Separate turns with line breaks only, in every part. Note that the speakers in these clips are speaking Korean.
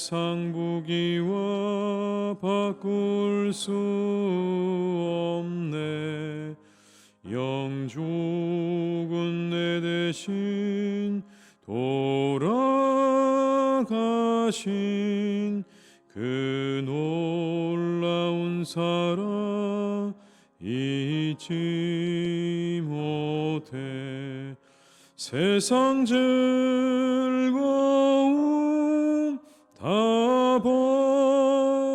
세상 부귀와 바꿀 수 없네. 영죽은 내 대신 돌아가신 그 놀라운 사랑 잊지 못해. 세상 즐거움 다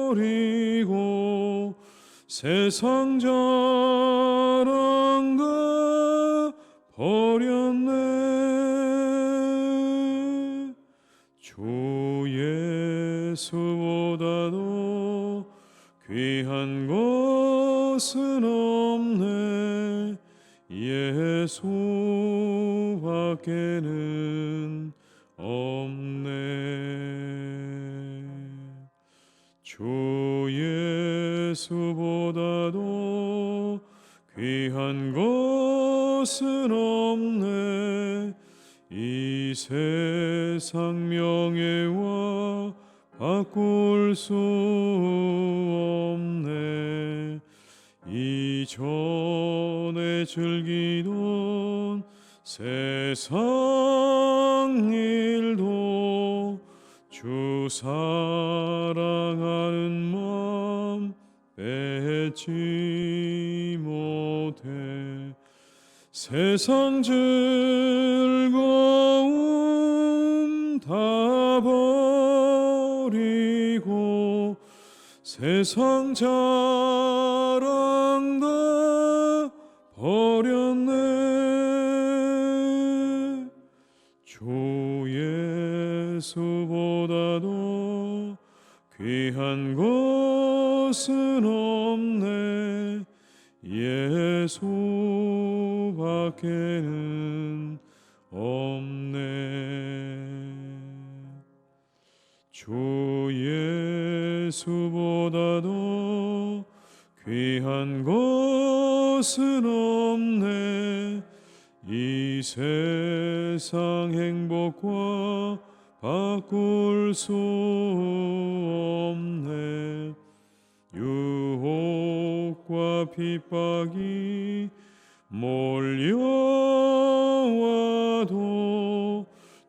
버리고 세상 자랑 다 버렸네. 주 예수보다도 귀한 것은 없네. 예수밖에는 예수보다도 귀한 것은 없네. 이 세상 명예와 바꿀 수 없네. 이전에 즐기던 세상 일도 주 사랑하는 마 음 뺏지 못해. 세상 즐거움 다 버리고 세상 자랑 다 버렸네. 주 예수보다도 귀한 것은 없네. 예수밖에는 없네. 주 예수보다도 귀한 것은 없네. 이 세상 행복과 바꿀 수 없네 유혹과 핍박이 몰려와도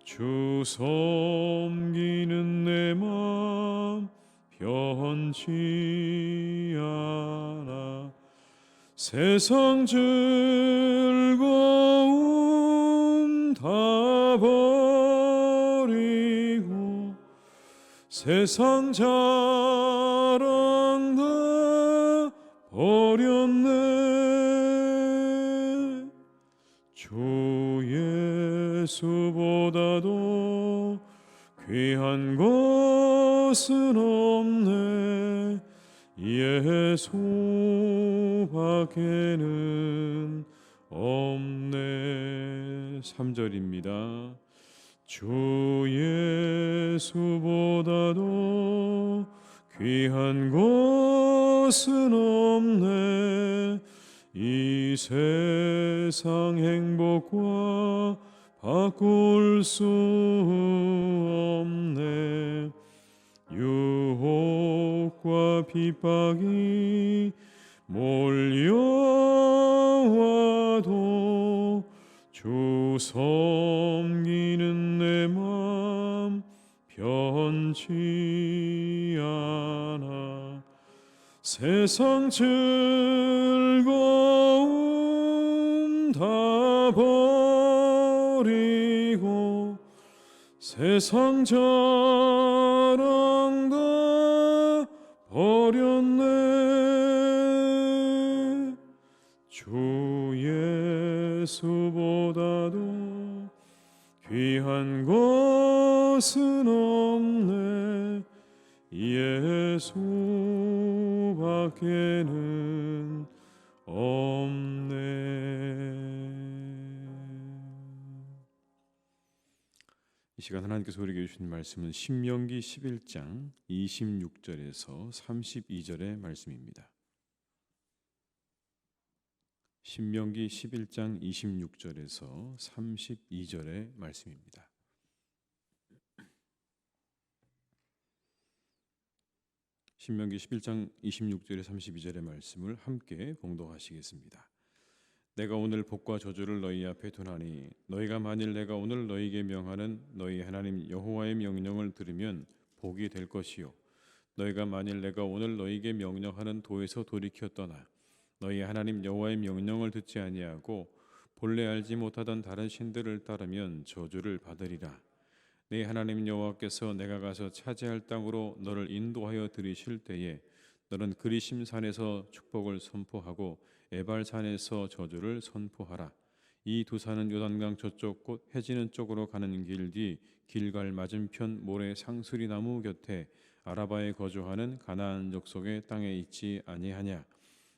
주 섬기는 내 맘 변치 않아. 세상 즐거움 다 버리고 세상 자랑 다 버렸네. 주 예수보다도 귀한 것은 없네. 예수밖에는 없네. 3절입니다. 주 예수보다도 귀한 것은 없네. 이 세상 행복과 바꿀 수 없네. 유혹과 핍박이 몰려와도 주 섬기는 내맘 변치 않아. 세상 즐거움 다 버리고 세상 자랑 다 버렸네. 주 예수보다도 귀한 것은 없네 예수밖에는 없네. 이 시간 하나님께서 우리에게 주신 말씀은 신명기 11장 26절에서 32절의 말씀입니다. 신명기 11장 26절에서 32절의 말씀입니다. 신명기 11장 26절에 32절의 말씀을 함께 봉독하시겠습니다. 내가 오늘 복과 저주를 너희 앞에 두나니 너희가 만일 내가 오늘 너희에게 명하는 너희 하나님 여호와의 명령을 들으면 복이 될 것이요 너희가 만일 내가 오늘 너희에게 명령하는 도에서 돌이켜 떠나 너희 하나님 여호와의 명령을 듣지 아니하고 본래 알지 못하던 다른 신들을 따르면 저주를 받으리라 네 하나님 여호와께서 내가 가서 차지할 땅으로 너를 인도하여 들이실 때에 너는 그리심 산에서 축복을 선포하고 에발 산에서 저주를 선포하라. 이 두 산은 요단강 저쪽 곧 해지는 쪽으로 가는 길 뒤 길갈 맞은편 모래 상수리 나무 곁에 아라바에 거주하는 가나안 족속의 땅에 있지 아니하냐.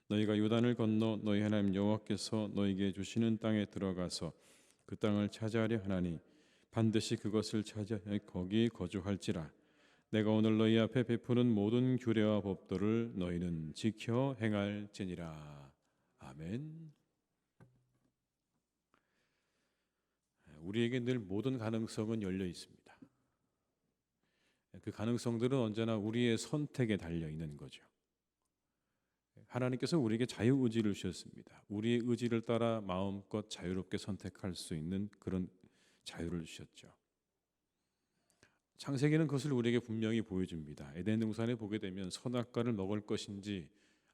너희가 요단을 건너 너희 하나님 여호와께서 너희에게 주시는 땅에 들어가서 그 땅을 차지하려 하나니 반드시 그것을 차지하여 거기 거주할지라. 내가 오늘 너희 앞에 베푸는 모든 규례와 법도를 너희는 지켜 행할지니라. 아멘. 우리에게 늘 모든 가능성은 열려 있습니다. 그 가능성들은 언제나 우리의 선택에 달려 있는 거죠. 하나님께서 우리에게 자유 의지를 주셨습니다. 우리의 의지를 따라 마음껏 자유롭게 선택할 수 있는 그런 자유를 주셨죠. 창세기는 그것을 우리에게 분명히 보여줍니다. 에덴 동산에 보게 되면 선악과를 먹을 것인지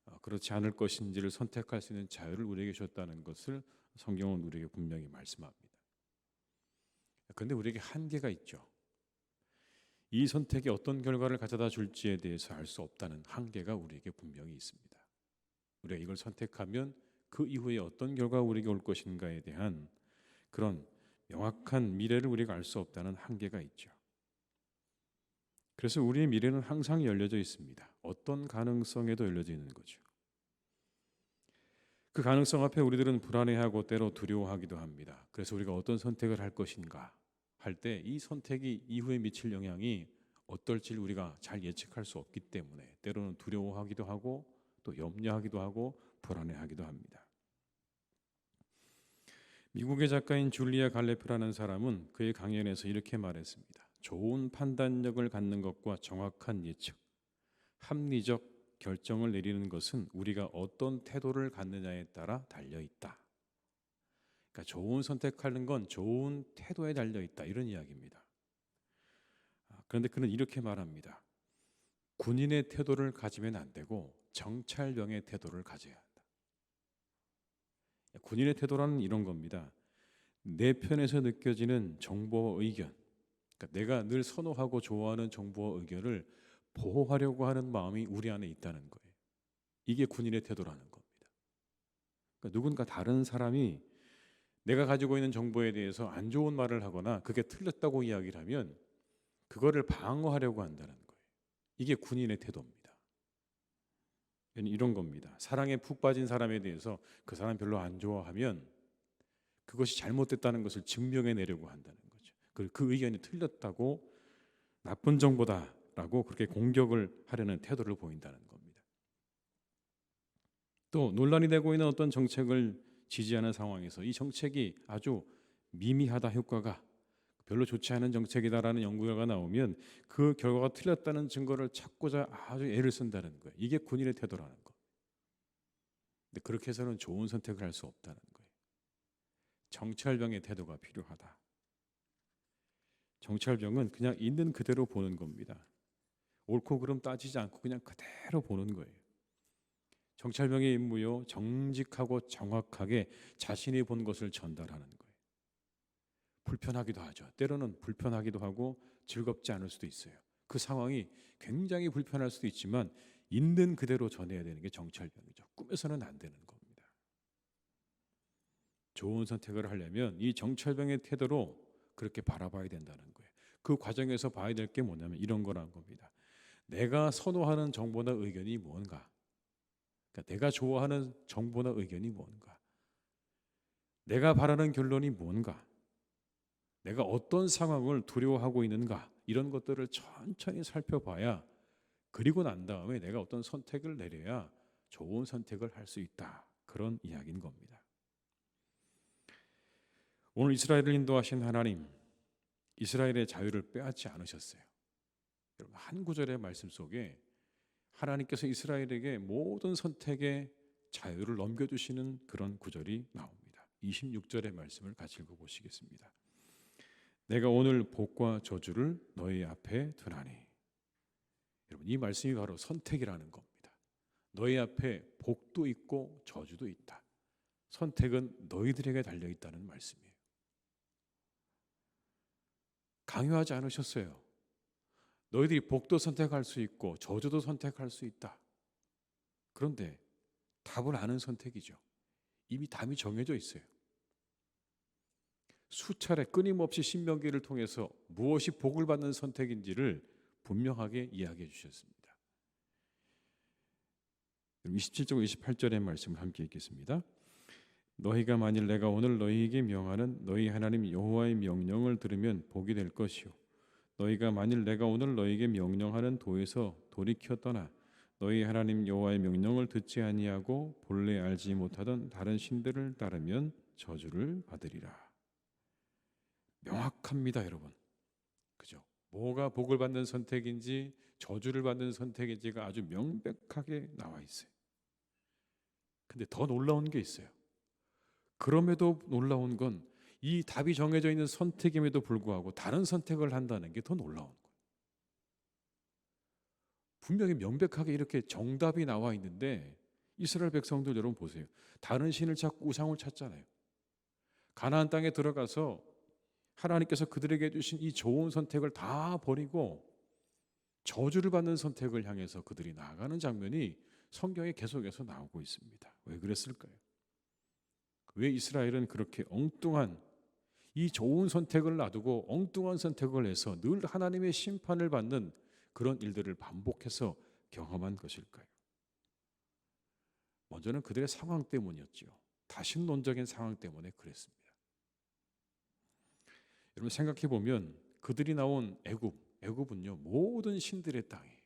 어, 그렇지 않을 것인지를 선택할 수 있는 자유를 우리에게 주셨다는 것을 성경은 우리에게 분명히 말씀합니다. 그런데 우리에게 한계가 있죠. 이 선택이 어떤 결과를 가져다 줄지에 대해서 알 수 없다는 한계가 우리에게 분명히 있습니다. 우리가 이걸 선택하면 그 이후에 어떤 결과가 우리에게 올 것인가에 대한 그런 명확한 미래를 우리가 알 수 없다는 한계가 있죠. 그래서 우리의 미래는 항상 열려져 있습니다. 어떤 가능성에도 열려져 있는 거죠. 그 가능성 앞에 우리들은 불안해하고 때로 두려워하기도 합니다. 그래서 우리가 어떤 선택을 할 것인가 할 때 이 선택이 이후에 미칠 영향이 어떨지 우리가 잘 예측할 수 없기 때문에 때로는 두려워하기도 하고 또 염려하기도 하고 불안해하기도 합니다. 미국의 작가인 줄리아 갈레프라는 사람은 그의 강연에서 이렇게 말했습니다. 좋은 판단력을 갖는 것과 정확한 예측, 합리적 결정을 내리는 것은 우리가 어떤 태도를 갖느냐에 따라 달려 있다. 그러니까 좋은 선택하는 건 좋은 태도에 달려 있다 이런 이야기입니다. 아, 그런데 그는 이렇게 말합니다. 군인의 태도를 가지면 안 되고 정찰병의 태도를 가져야 한다. 군인의 태도라는 이런 겁니다. 내 편에서 느껴지는 정보와 의견, 그러니까 내가 늘 선호하고 좋아하는 정보와 의견을 보호하려고 하는 마음이 우리 안에 있다는 거예요. 이게 군인의 태도라는 겁니다. 그러니까 누군가 다른 사람이 내가 가지고 있는 정보에 대해서 안 좋은 말을 하거나 그게 틀렸다고 이야기를 하면 그거를 방어하려고 한다는 거예요. 이게 군인의 태도입니다. 이런 겁니다. 사랑에 푹 빠진 사람에 대해서 그 사람 별로 안 좋아하면 그것이 잘못됐다는 것을 증명해 내려고 한다는 거죠. 그, 그 의견이 틀렸다고 나쁜 정보다라고 그렇게 공격을 하려는 태도를 보인다는 겁니다. 또 논란이 되고 있는 어떤 정책을 지지하는 상황에서 이 정책이 아주 미미하다 효과가 별로 좋지 않은 정책이다라는 연구 결과가 나오면 그 결과가 틀렸다는 증거를 찾고자 아주 애를 쓴다는 거예요. 이게 군인의 태도라는 거. 근데 그렇게 해서는 좋은 선택을 할 수 없다는 거예요. 정찰병의 태도가 필요하다. 정찰병은 그냥 있는 그대로 보는 겁니다. 옳고 그름 따지지 않고 그냥 그대로 보는 거예요. 정찰병의 임무요 정직하고 정확하게 자신이 본 것을 전달하는 거예요. 불편하기도 하죠. 때로는 불편하기도 하고 즐겁지 않을 수도 있어요. 그 상황이 굉장히 불편할 수도 있지만 있는 그대로 전해야 되는 게 정찰병이죠. 꿈에서는 안 되는 겁니다. 좋은 선택을 하려면 이 정찰병의 태도로 그렇게 바라봐야 된다는 거예요. 그 과정에서 봐야 될 게 뭐냐면 이런 거란 겁니다. 내가 선호하는 정보나 의견이 뭔가? 그러니까 내가 좋아하는 정보나 의견이 뭔가? 내가 바라는 결론이 뭔가? 내가 어떤 상황을 두려워하고 있는가? 이런 것들을 천천히 살펴봐야 그리고 난 다음에 내가 어떤 선택을 내려야 좋은 선택을 할 수 있다. 그런 이야기인 겁니다. 오늘 이스라엘을 인도하신 하나님, 이스라엘의 자유를 빼앗지 않으셨어요. 여러분 한 구절의 말씀 속에 하나님께서 이스라엘에게 모든 선택의 자유를 넘겨주시는 그런 구절이 나옵니다. 26절의 말씀을 같이 읽어보시겠습니다. 내가 오늘 복과 저주를 너희 앞에 두나니. 여러분 이 말씀이 바로 선택이라는 겁니다. 너희 앞에 복도 있고 저주도 있다. 선택은 너희들에게 달려 있다는 말씀이에요. 강요하지 않으셨어요. 너희들이 복도 선택할 수 있고 저주도 선택할 수 있다. 그런데 답을 아는 선택이죠. 이미 답이 정해져 있어요. 수차례 끊임없이 신명기를 통해서 무엇이 복을 받는 선택인지를 분명하게 이야기해 주셨습니다. 27절 28절의 말씀을 함께 읽겠습니다. 너희가 만일 내가 오늘 너희에게 명하는 너희 하나님 여호와의 명령을 들으면 복이 될 것이요 너희가 만일 내가 오늘 너희에게 명령하는 도에서 돌이켜 떠나 너희 하나님 여호와의 명령을 듣지 아니하고 본래 알지 못하던 다른 신들을 따르면 저주를 받으리라. 명확합니다, 여러분. 그죠? 뭐가 복을 받는 선택인지 저주를 받는 선택인지가 아주 명백하게 나와 있어요. 근데 더 놀라운 게 있어요. 그럼에도 놀라운 건 이 답이 정해져 있는 선택임에도 불구하고 다른 선택을 한다는 게 더 놀라운 거예요. 분명히 명백하게 이렇게 정답이 나와 있는데 이스라엘 백성들 여러분 보세요. 다른 신을 찾고 우상을 찾잖아요. 가나안 땅에 들어가서 하나님께서 그들에게 주신 이 좋은 선택을 다 버리고 저주를 받는 선택을 향해서 그들이 나아가는 장면이 성경에 계속해서 나오고 있습니다. 왜 그랬을까요? 왜 이스라엘은 그렇게 엉뚱한 이 좋은 선택을 놔두고 엉뚱한 선택을 해서 늘 하나님의 심판을 받는 그런 일들을 반복해서 경험한 것일까요? 먼저는 그들의 상황 때문이었지요. 다신론적인 상황 때문에 그랬습니다. 여러분 생각해 보면 그들이 나온 애굽, 애굽은요 모든 신들의 땅이에요.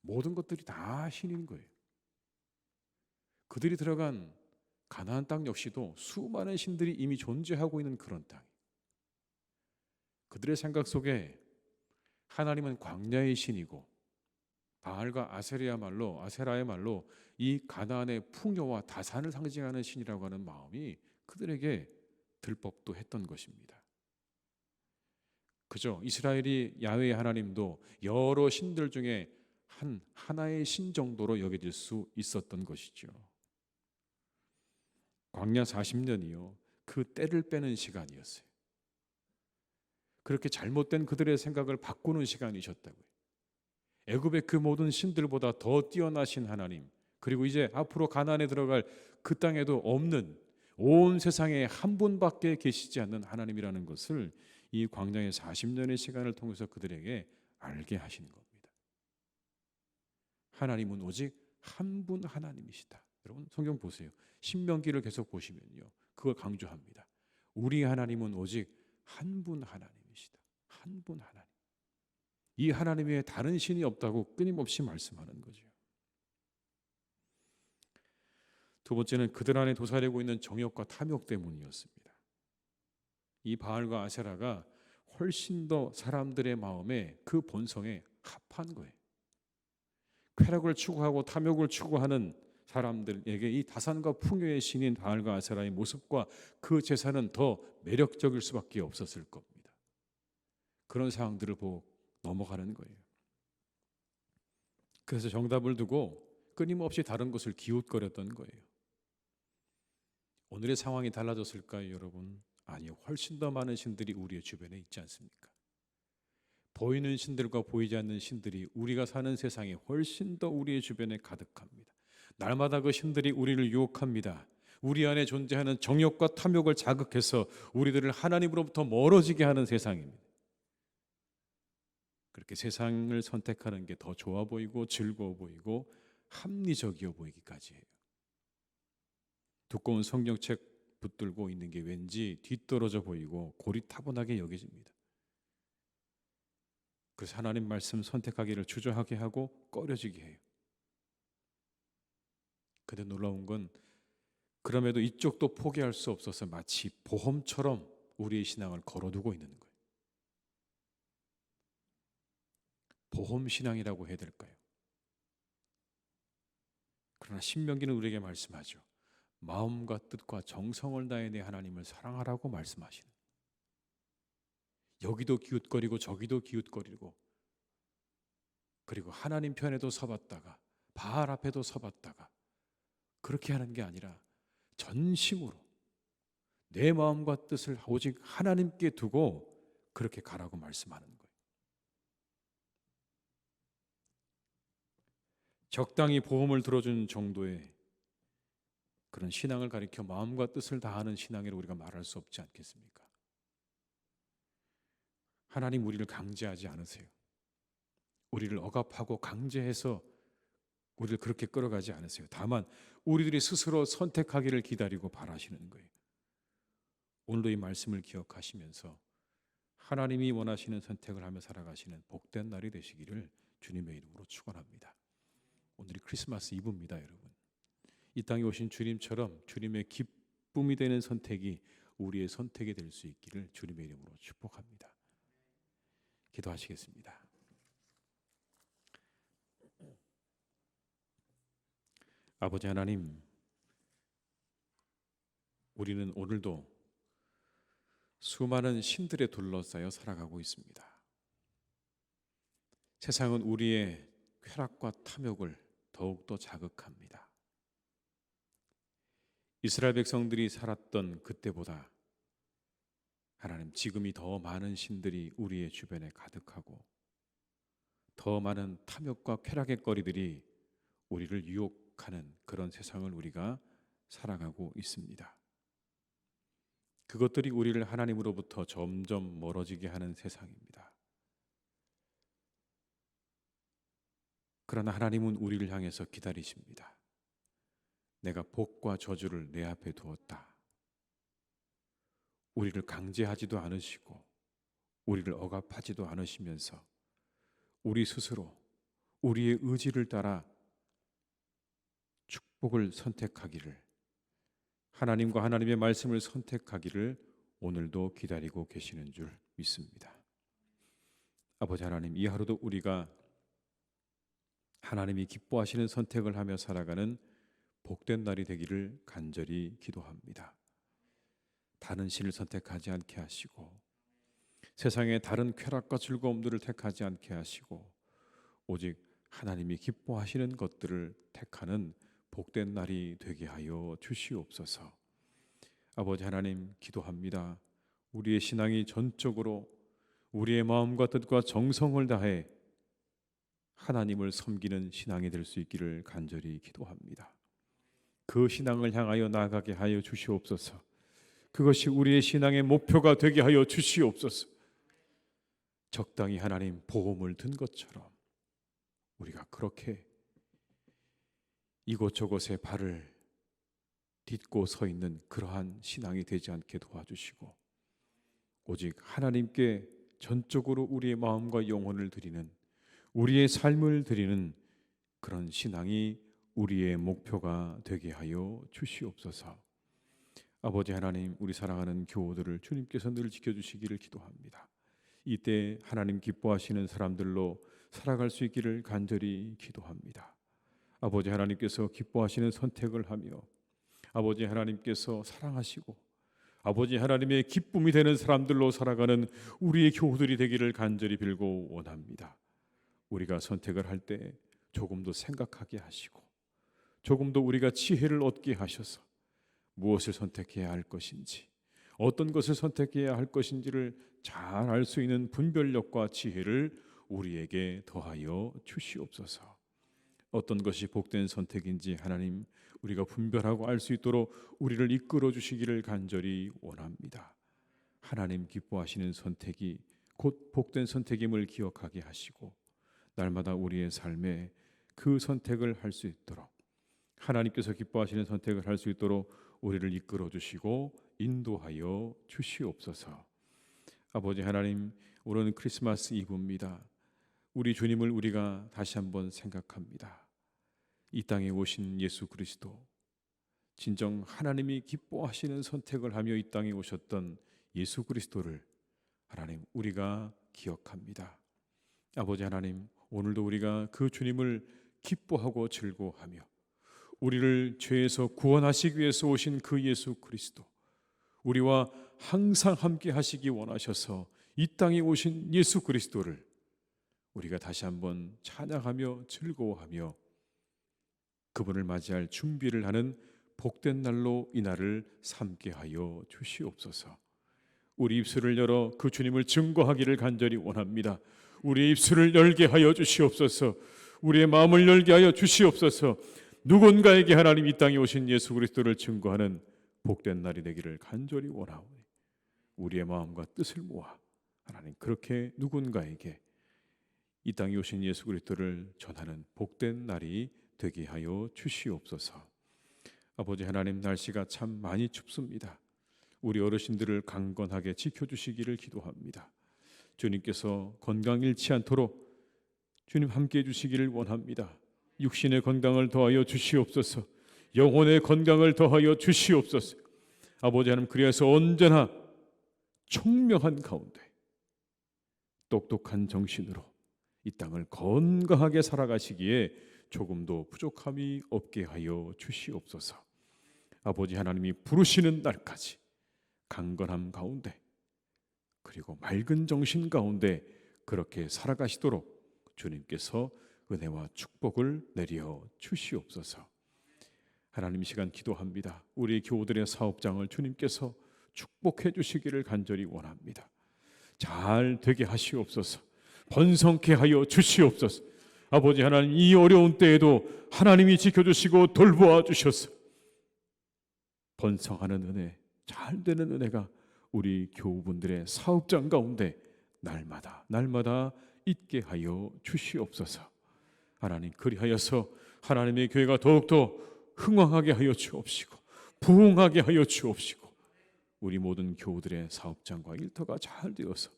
모든 것들이 다 신인 거예요. 그들이 들어간 가나안 땅 역시도 수많은 신들이 이미 존재하고 있는 그런 땅. 그들의 생각 속에 하나님은 광야의 신이고 바알과 아세리야말로 아세라의 말로 이 가나안의 풍요와 다산을 상징하는 신이라고 하는 마음이 그들에게 들법도 했던 것입니다. 그죠? 이스라엘이 야훼 하나님도 여러 신들 중에 한 하나의 신 정도로 여겨질 수 있었던 것이죠. 광야 40년이요. 그 때를 빼는 시간이었어요. 그렇게 잘못된 그들의 생각을 바꾸는 시간이셨다고요. 애굽의 그 모든 신들보다 더 뛰어나신 하나님, 그리고 이제 앞으로 가나안에 들어갈 그 땅에도 없는 온 세상에 한 분밖에 계시지 않는 하나님이라는 것을 이 광야의 40년의 시간을 통해서 그들에게 알게 하시는 겁니다. 하나님은 오직 한 분 하나님이시다. 여러분 성경 보세요. 신명기를 계속 보시면요. 그걸 강조합니다. 우리 하나님은 오직 한 분 하나님이시다. 한 분 하나님. 이 하나님 외에 다른 신이 없다고 끊임없이 말씀하는 거죠. 두 번째는 그들 안에 도사리고 있는 정욕과 탐욕 때문이었습니다. 이 바알과 아세라가 훨씬 더 사람들의 마음에 그 본성에 합한 거예요. 쾌락을 추구하고 탐욕을 추구하는 사람들에게 이 다산과 풍요의 신인 바알과 아세라의 모습과 그 제사는 더 매력적일 수밖에 없었을 겁니다. 그런 상황들을 보고 넘어가는 거예요. 그래서 정답을 두고 끊임없이 다른 것을 기웃거렸던 거예요. 오늘의 상황이 달라졌을까요, 여러분? 아니요. 훨씬 더 많은 신들이 우리의 주변에 있지 않습니까? 보이는 신들과 보이지 않는 신들이 우리가 사는 세상에 훨씬 더 우리의 주변에 가득합니다. 날마다 그 신들이 우리를 유혹합니다. 우리 안에 존재하는 정욕과 탐욕을 자극해서 우리들을 하나님으로부터 멀어지게 하는 세상입니다. 그렇게 세상을 선택하는 게 더 좋아 보이고 즐거워 보이고 합리적이어 보이기까지 해요. 두꺼운 성경책 붙들고 있는 게 왠지 뒤떨어져 보이고 고리타분하게 여겨집니다. 그래서 하나님 말씀 선택하기를 주저하게 하고 꺼려지게 해요. 근데 놀라운 건 그럼에도 이쪽도 포기할 수 없어서 마치 보험처럼 우리의 신앙을 걸어두고 있는 거예요. 보험 신앙이라고 해야 될까요? 그러나 신명기는 우리에게 말씀하죠. 마음과 뜻과 정성을 다해 내 하나님을 사랑하라고 말씀하시는. 여기도 기웃거리고 저기도 기웃거리고 그리고 하나님 편에도 서봤다가 바알 앞에도 서봤다가 그렇게 하는 게 아니라 전심으로 내 마음과 뜻을 오직 하나님께 두고 그렇게 가라고 말씀하는 거예요. 적당히 보험을 들어준 정도의 그런 신앙을 가리켜 마음과 뜻을 다하는 신앙이라고 우리가 말할 수 없지 않겠습니까? 하나님 우리를 강제하지 않으세요. 우리를 억압하고 강제해서 우리를 그렇게 끌어가지 않으세요. 다만 우리들이 스스로 선택하기를 기다리고 바라시는 거예요. 오늘도 이 말씀을 기억하시면서 하나님이 원하시는 선택을 하며 살아가시는 복된 날이 되시기를 주님의 이름으로 축원합니다. 오늘이 크리스마스 이브입니다, 여러분. 이 땅에 오신 주님처럼 주님의 기쁨이 되는 선택이 우리의 선택이 될 수 있기를 주님의 이름으로 축복합니다. 기도하시겠습니다. 아버지 하나님, 우리는 오늘도 수많은 신들에 둘러싸여 살아가고 있습니다. 세상은 우리의 쾌락과 탐욕을 더욱더 자극합니다. 이스라엘 백성들이 살았던 그때보다 하나님 지금이 더 많은 신들이 우리의 주변에 가득하고 더 많은 탐욕과 쾌락의 거리들이 우리를 유혹하는 그런 세상을 우리가 살아가고 있습니다. 그것들이 우리를 하나님으로부터 점점 멀어지게 하는 세상입니다. 그러나 하나님은 우리를 향해서 기다리십니다. 내가 복과 저주를 내 앞에 두었다. 우리를 강제하지도 않으시고 우리를 억압하지도 않으시면서 우리 스스로 우리의 의지를 따라 축복을 선택하기를 하나님과 하나님의 말씀을 선택하기를 오늘도 기다리고 계시는 줄 믿습니다. 아버지 하나님, 이 하루도 우리가 하나님이 기뻐하시는 선택을 하며 살아가는 복된 날이 되기를 간절히 기도합니다. 다른 신을 선택하지 않게 하시고 세상의 다른 쾌락과 즐거움들을 택하지 않게 하시고 오직 하나님이 기뻐하시는 것들을 택하는 복된 날이 되게 하여 주시옵소서. 아버지 하나님 기도합니다. 우리의 신앙이 전적으로 우리의 마음과 뜻과 정성을 다해 하나님을 섬기는 신앙이 될 수 있기를 간절히 기도합니다. 그 신앙을 향하여 나아가게 하여 주시옵소서. 그것이 우리의 신앙의 목표가 되게 하여 주시옵소서. 적당히 하나님 보험을 든 것처럼 우리가 그렇게 이곳저곳에 발을 딛고 서 있는 그러한 신앙이 되지 않게 도와주시고 오직 하나님께 전적으로 우리의 마음과 영혼을 드리는 우리의 삶을 드리는 그런 신앙이 우리의 목표가 되게 하여 주시옵소서. 아버지 하나님 우리 사랑하는 교우들을 주님께서 늘 지켜주시기를 기도합니다. 이때 하나님 기뻐하시는 사람들로 살아갈 수 있기를 간절히 기도합니다. 아버지 하나님께서 기뻐하시는 선택을 하며 아버지 하나님께서 사랑하시고 아버지 하나님의 기쁨이 되는 사람들로 살아가는 우리의 교우들이 되기를 간절히 빌고 원합니다. 우리가 선택을 할 때 조금 더 생각하게 하시고 조금 더 우리가 지혜를 얻게 하셔서 무엇을 선택해야 할 것인지 어떤 것을 선택해야 할 것인지를 잘 알 수 있는 분별력과 지혜를 우리에게 더하여 주시옵소서. 어떤 것이 복된 선택인지 하나님 우리가 분별하고 알 수 있도록 우리를 이끌어 주시기를 간절히 원합니다. 하나님 기뻐하시는 선택이 곧 복된 선택임을 기억하게 하시고 날마다 우리의 삶에 그 선택을 할 수 있도록 하나님께서 기뻐하시는 선택을 할 수 있도록 우리를 이끌어 주시고 인도하여 주시옵소서. 아버지 하나님, 오늘은 크리스마스 이브입니다. 우리 주님을 우리가 다시 한번 생각합니다. 이 땅에 오신 예수 그리스도, 진정 하나님이 기뻐하시는 선택을 하며 이 땅에 오셨던 예수 그리스도를 하나님 우리가 기억합니다. 아버지 하나님, 오늘도 우리가 그 주님을 기뻐하고 즐거워하며 우리를 죄에서 구원하시기 위해서 오신 그 예수 그리스도 우리와 항상 함께 하시기 원하셔서 이 땅에 오신 예수 그리스도를 우리가 다시 한번 찬양하며 즐거워하며 그분을 맞이할 준비를 하는 복된 날로 이 날을 삼게 하여 주시옵소서. 우리 입술을 열어 그 주님을 증거하기를 간절히 원합니다. 우리 입술을 열게 하여 주시옵소서. 우리의 마음을 열게 하여 주시옵소서. 누군가에게 하나님 이 땅에 오신 예수 그리스도를 증거하는 복된 날이 되기를 간절히 원하오니 우리의 마음과 뜻을 모아 하나님 그렇게 누군가에게 이 땅에 오신 예수 그리스도를 전하는 복된 날이 되게 하여 주시옵소서. 아버지 하나님 날씨가 참 많이 춥습니다. 우리 어르신들을 강건하게 지켜 주시기를 기도합니다. 주님께서 건강 잃지 않도록 주님 함께 해 주시기를 원합니다. 육신의 건강을 더하여 주시옵소서. 영혼의 건강을 더하여 주시옵소서. 아버지 하나님 그래서 언제나 총명한 가운데 똑똑한 정신으로 이 땅을 건강하게 살아가시기에 조금도 부족함이 없게 하여 주시옵소서. 아버지 하나님이 부르시는 날까지 강건함 가운데 그리고 맑은 정신 가운데 그렇게 살아가시도록 주님께서 은혜와 축복을 내려 주시옵소서. 하나님 이 시간 기도합니다. 우리 교우들의 사업장을 주님께서 축복해 주시기를 간절히 원합니다. 잘 되게 하시옵소서. 번성케 하여 주시옵소서. 아버지 하나님 이 어려운 때에도 하나님이 지켜주시고 돌보아 주셔서 번성하는 은혜, 잘 되는 은혜가 우리 교우분들의 사업장 가운데 날마다 날마다 있게 하여 주시옵소서. 하나님 그리하여서 하나님의 교회가 더욱더 흥왕하게 하여 주옵시고 부흥하게 하여 주옵시고 우리 모든 교우들의 사업장과 일터가 잘 되어서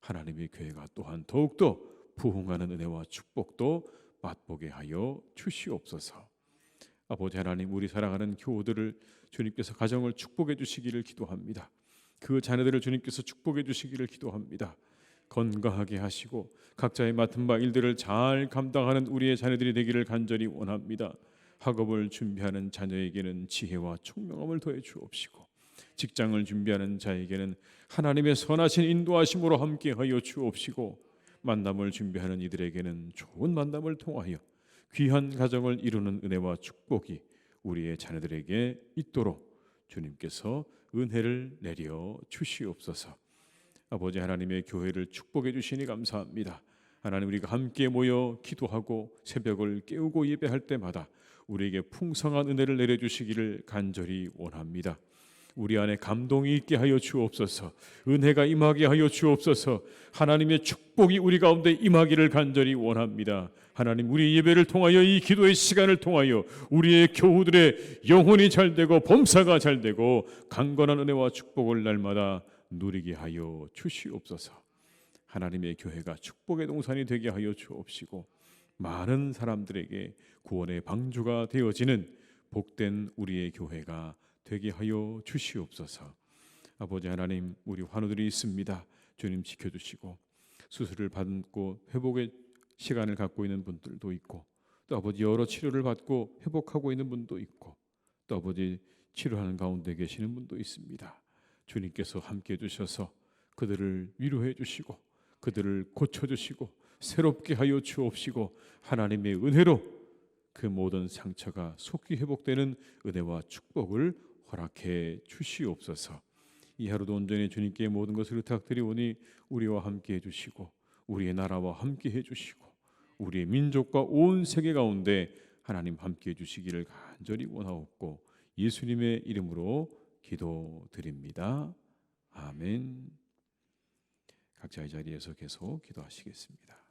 하나님의 교회가 또한 더욱더 부흥하는 은혜와 축복도 맛보게 하여 주시옵소서. 아버지 하나님 우리 사랑하는 교우들을 주님께서 가정을 축복해 주시기를 기도합니다. 그 자녀들을 주님께서 축복해 주시기를 기도합니다. 건강하게 하시고 각자의 맡은 바 일들을 잘 감당하는 우리의 자녀들이 되기를 간절히 원합니다. 학업을 준비하는 자녀에게는 지혜와 총명함을 더해 주옵시고 직장을 준비하는 자에게는 하나님의 선하신 인도하심으로 함께하여 주옵시고 만남을 준비하는 이들에게는 좋은 만남을 통하여 귀한 가정을 이루는 은혜와 축복이 우리의 자녀들에게 있도록 주님께서 은혜를 내려 주시옵소서. 아버지 하나님의 교회를 축복해 주시니 감사합니다. 하나님 우리가 함께 모여 기도하고 새벽을 깨우고 예배할 때마다 우리에게 풍성한 은혜를 내려 주시기를 간절히 원합니다. 우리 안에 감동이 있게 하여 주옵소서. 은혜가 임하게 하여 주옵소서. 하나님의 축복이 우리 가운데 임하기를 간절히 원합니다. 하나님 우리 예배를 통하여 이 기도의 시간을 통하여 우리의 교우들의 영혼이 잘 되고 범사가 잘 되고 강건한 은혜와 축복을 날마다 누리게 하여 주시옵소서. 하나님의 교회가 축복의 동산이 되게 하여 주옵시고 많은 사람들에게 구원의 방주가 되어지는 복된 우리의 교회가 되게 하여 주시옵소서. 아버지 하나님, 우리 환우들이 있습니다. 주님 지켜주시고 수술을 받고 회복의 시간을 갖고 있는 분들도 있고 또 아버지 여러 치료를 받고 회복하고 있는 분도 있고 또 아버지 치료하는 가운데 계시는 분도 있습니다. 주님께서 함께 해 주셔서 그들을 위로해 주시고 그들을 고쳐 주시고 새롭게 하여 주옵시고 하나님의 은혜로 그 모든 상처가 속히 회복되는 은혜와 축복을 허락해 주시옵소서. 이 하루도 온전히 주님께 모든 것을 부탁드리오니 우리와 함께 해 주시고 우리의 나라와 함께 해 주시고 우리의 민족과 온 세계 가운데 하나님 함께 해 주시기를 간절히 원하옵고 예수님의 이름으로 기도드립니다. 아멘. 각자의 자리에서 계속 기도하시겠습니다.